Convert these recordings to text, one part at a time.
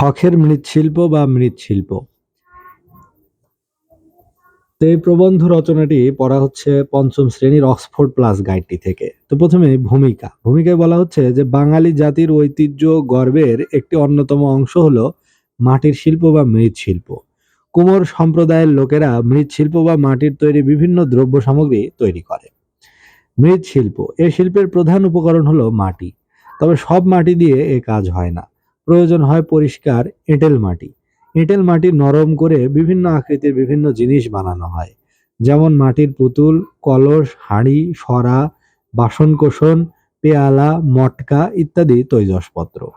শখের মৃৎশিল্প বা মৃৎশিল্প? তো এই প্রবন্ধ রচনাটি পড়া হচ্ছে পঞ্চম শ্রেণির অক্সফোর্ড প্লাস গাইডটি থেকে। তো প্রথমে ভূমিকা। ভূমিকায় বলা হচ্ছে যে, বাঙালি জাতির ঐতিহ্য গর্বের একটি অন্যতম অংশ হলো মাটির শিল্প বা মৃৎশিল্প। কুমোর সম্প্রদায়ের লোকেরা মৃৎশিল্প বা মাটির তৈরি বিভিন্ন দ্রব্য সামগ্রী তৈরি করে। মৃৎশিল্প, এ শিল্পের প্রধান উপকরণ হলো মাটি। তবে সব মাটি দিয়ে এ কাজ হয় না। প্রয়োজন হয় পরিষ্কার এঁটেল মাটি। এঁটেল মাটি নরম করে বিভিন্ন আকৃতির বিভিন্ন জিনিস বানানো হয়। যেমন মাটির পুতুল, কলস, হাঁড়ি, সরা, বাসনকোসন, পেয়ালা, মটকা ইত্যাদি তৈজসপত্র।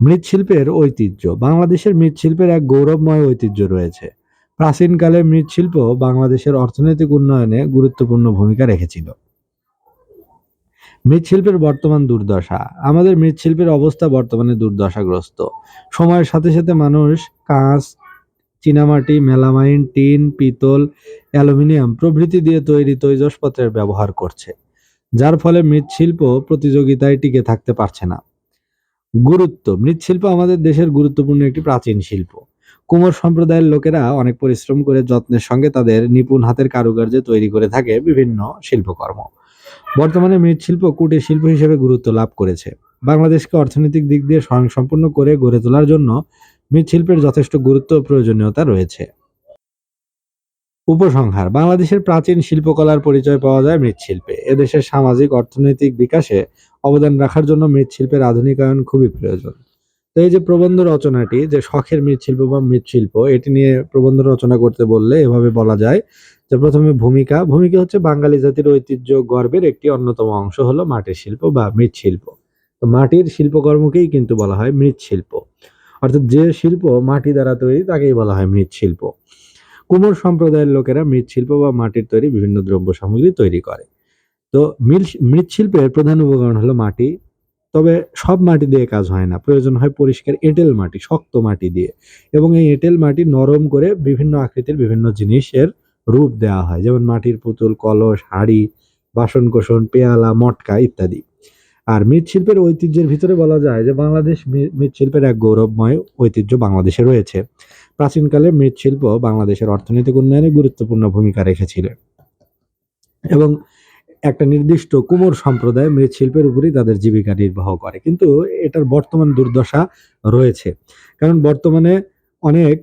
মৃৎশিল্পের ঐতিহ্য। বাংলাদেশের মৃৎশিল্পের এক গৌরবময় ঐতিহ্য রয়েছে। প্রাচীনকালে মৃৎশিল্প বাংলাদেশের অর্থনৈতিক উন্নয়নে গুরুত্বপূর্ণ ভূমিকা রেখেছিল। মৃৎশিল্পের বর্তমান দুর্দশা। আমাদের মৃৎশিল্পের অবস্থা বর্তমানে দুর্দশাগ্রস্ত। সময়ের সাথে সাথে মানুষ কাঁচ, চীনামাটি, মেলামাইন, টিন, পিতল, অ্যালুমিনিয়াম প্রভৃতি দিয়ে তৈরি তৈজসপত্রের ব্যবহার করছে, যার ফলে মৃৎশিল্প প্রতিযোগিতায় টিকে থাকতে পারছে না। গুরুত্ব, মৃৎশিল্প আমাদের দেশের গুরুত্বপূর্ণ একটি প্রাচীন শিল্প। কুমোর সম্প্রদায়ের লোকেরা অনেক পরিশ্রম করে যত্নের সঙ্গে তাদের নিপুণ হাতের কারুকার্যে তৈরি করে থাকে বিভিন্ন শিল্পকর্ম। বর্তমানে মৃৎশিল্প কুটির শিল্প হিসেবে গুরুত্ব লাভ করেছে। বাংলাদেশকে অর্থনৈতিক দিক দিয়ে স্বয়ংসম্পূর্ণ করে গড়ে তোলার জন্য মৃৎশিল্পের যথেষ্ট গুরুত্ব ও প্রয়োজনীয়তা রয়েছে। উপসংহার, বাংলাদেশের প্রাচীন শিল্পকলার পরিচয় পাওয়া যায় মৃৎশিল্পে। এদেশের সামাজিক, অর্থনৈতিক বিকাশে অবদান রাখার জন্য মৃৎশিল্পের আধুনিকায়ন খুবই প্রয়োজন। তো এই যে প্রবন্ধ রচনাটি, যে শখের মৃৎশিল্প বা মৃৎশিল্প, এটি নিয়ে প্রবন্ধ রচনা করতে বললে এভাবে বলা যায় যে প্রথমে ভূমিকা। ভূমিকা হচ্ছে বাঙালি জাতির ঐতিহ্য গর্বের একটি অন্যতম অংশ হলো মাটির শিল্প বা মৃৎশিল্প। তো মাটির শিল্পকর্মকেই কিন্তু বলা হয় মৃৎশিল্প। অর্থাৎ যে শিল্প মাটি দ্বারা তৈরি, তাকেই বলা হয় মৃৎশিল্প। কুমোর সম্প্রদায়ের লোকেরা মৃৎশিল্প বা মাটির তৈরি বিভিন্ন দ্রব্য সামগ্রী তৈরি করে। তো মৃৎশিল্পের প্রধান উপকরণ হলো মাটি। তবে সব মাটি দিয়ে কাজ হয় না। প্রয়োজন হয় পরিষ্কার এঁটেল মাটি, শক্ত মাটি দিয়ে। এবং এই এঁটেল মাটি নরম করে বিভিন্ন আকৃতির বিভিন্ন জিনিসের রূপ দেওয়া হয়, যেমন মাটির পুতুল, কলস, হাঁড়ি, বাসনকোসন, পেয়ালা, মটকা ইত্যাদি। আর মৃৎশিল্পের ঐতিহ্যের ভিতরে বলা যায় যে বাংলাদেশ মৃৎশিল্পের এক গৌরবময় ঐতিহ্য বাংলাদেশে রয়েছে। প্রাচীনকালে মৃৎশিল্প বাংলাদেশের অর্থনৈতিক উন্নয়নে গুরুত্বপূর্ণ ভূমিকা রেখেছিল এবং একটা নির্দিষ্ট কুমোর সম্প্রদায় মৃৎশিল্পের উপরেই তাদের জীবিকা নির্বাহ করে। কিন্তু এটার বর্তমান দুর্দশা রয়েছে। কারণ বর্তমানে অনেক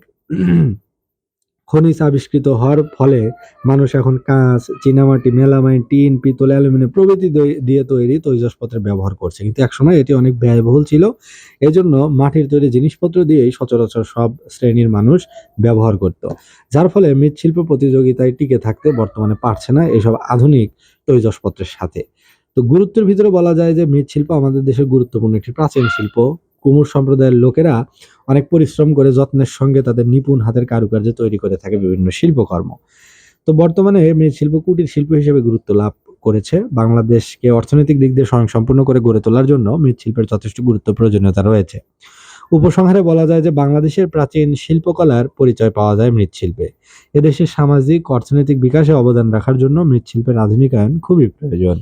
খনিজ আবিষ্কৃত হওয়ার ফলে মানুষ এখন কাঁচ, চীনামাটি, মেলামাইন, টিন, পিতল, অ্যালুমিনিয়াম প্রভৃতি দিয়ে তৈরি তৈজসপত্রের ব্যবহার করছে। কিন্তু একসময় এটি অনেক ব্যয়বহুল ছিল। এজন্য মাটির তৈরি জিনিসপত্র দিয়েই সচরাচর সব শ্রেণির মানুষ ব্যবহার করত। যার ফলে মৃৎশিল্প প্রতিযোগিতায় টিকে থাকতে বর্তমানে পারছে না এসব আধুনিক তৈজসপত্রের সাথে। তো গুরুত্বের ভিতরে বলা যায় যে, মৃৎশিল্প আমাদের দেশের গুরুত্বপূর্ণ একটি প্রাচীন শিল্প। কুমুর সম্প্রদায়ের লোকেরা অনেক পরিশ্রম করে যত্নের সঙ্গে তাদের নিপুণ হাতের কারুকার্য তৈরি করে থাকে বিভিন্ন শিল্পকর্ম। তো বর্তমানে মৃৎশিল্প কুটির শিল্প হিসেবে গুরুত্ব লাভ করেছে। বাংলাদেশকে অর্থনৈতিক দিক দিয়ে স্বয়ংসম্পূর্ণ করে গড়ে তোলার জন্য মৃৎশিল্পের যথেষ্ট গুরুত্ব প্রয়োজনীয়তা রয়েছে। উপসংহারে বলা যায় যে বাংলাদেশের প্রাচীন শিল্পকলার পরিচয় পাওয়া যায় মৃৎশিল্পে এদেশের সামাজিক, অর্থনৈতিক বিকাশে অবদান রাখার জন্য মৃৎশিল্পের আধুনিকায়ন খুবই প্রয়োজন।